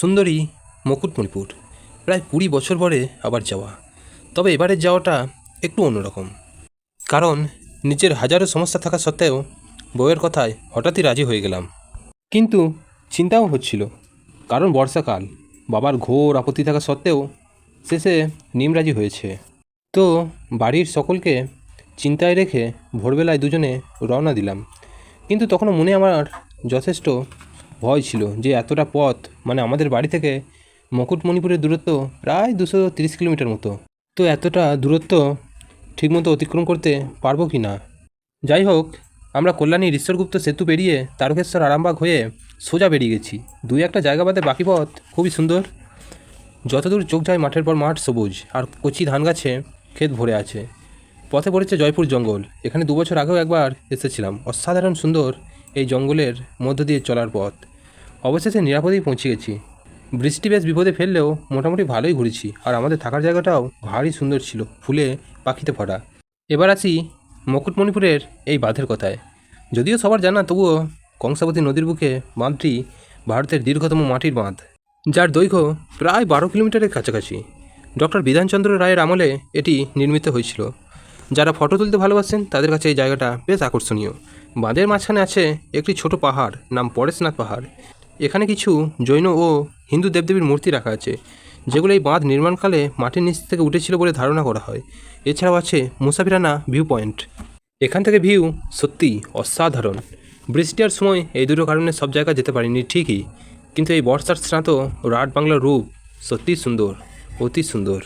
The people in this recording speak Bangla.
সুন্দরী মুকুটমণিপুর। প্রায় কুড়ি বছর পরে আবার যাওয়া। তবে এবারের যাওয়াটা একটু অন্যরকম। কারণ নিজের হাজারো সমস্যা থাকা সত্ত্বেও বউয়ের কথায় হঠাৎই রাজি হয়ে গেলাম। কিন্তু চিন্তাও হচ্ছিল। কারণ বর্ষাকাল, বাবার ঘোর আপত্তি থাকা সত্ত্বেও শেষে নিমরাজি হয়েছে। তো বাড়ির সকলকে চিন্তায় রেখে ভোরবেলায় দুজনে রওনা দিলাম। কিন্তু তখনও মনে আমার যথেষ্ট ভয় ছিল যে এতটা পথ মানে আমাদের বাড়ি থেকে মুকুটমণিপুরের দূরত্ব প্রায় দুশো তিরিশ কিলোমিটার মতো। তো এতটা দূরত্ব ঠিকমতো অতিক্রম করতে পারব কি না? যাই হোক, আমরা কল্যাণীর ঈশ্বরগুপ্ত সেতু পেরিয়ে তারকেশ্বর আরামবাগ হয়ে সোজা বেরিয়ে গেছি। দুই একটা জায়গা বাদে বাকি পথ খুবই সুন্দর। যতদূর চোখ যায় মাঠের পর মাঠ সবুজ, আর কচি ধান গাছে ক্ষেত ভরে আছে। পথে পড়েছে জয়পুর জঙ্গল। এখানে দু বছর আগেও একবার এসেছিলাম। অসাধারণ সুন্দর এই জঙ্গলের মধ্য দিয়ে চলার পথ। অবশেষে নিরাপদেই পৌঁছে গেছি। বৃষ্টি বেশ বিপদে ফেললেও মোটামুটি ভালোই ঘুরেছি, আর আমাদের থাকার জায়গাটাও ভারী সুন্দর ছিল, ফুলে, পাখিতে ভরা। এবার আসি মুকুটমণিপুরের এই বাঁধের কথায়। যদিও সবার জানা, তবুও কংসাবতী নদীর বুকে বাঁধটি ভারতের দীর্ঘতম মাটির বাঁধ, যার দৈর্ঘ্য প্রায় বারো কিলোমিটারের কাছাকাছি। ডক্টর বিধানচন্দ্র রায়ের আমলে এটি নির্মিত হয়েছিল। যারা ফটো তুলতে ভালোবাসেন, তাদের কাছে এই জায়গাটা বেশ আকর্ষণীয়। বাঁধের মাঝখানে আছে একটি ছোট পাহাড়, নাম পরেশনাথ পাহাড়। এখানে কিছু জৈন ও হিন্দু দেবদেবীর মূর্তি রাখা আছে, যেগুলো এই বাঁধ নির্মাণকালে মাটির নিচ থেকে উঠেছিল বলে ধারণা করা হয়। এছাড়াও আছে মুসাফিরানা ভিউ পয়েন্ট এখান থেকে ভিউ সত্যি অসাধারণ। বৃষ্টির সময় এই দুটো কারণে সব জায়গা যেতে পারিনি ঠিকই, কিন্তু এই বর্ষার স্নাত রাট বাংলার রূপ সত্যিই সুন্দর, অতি সুন্দর।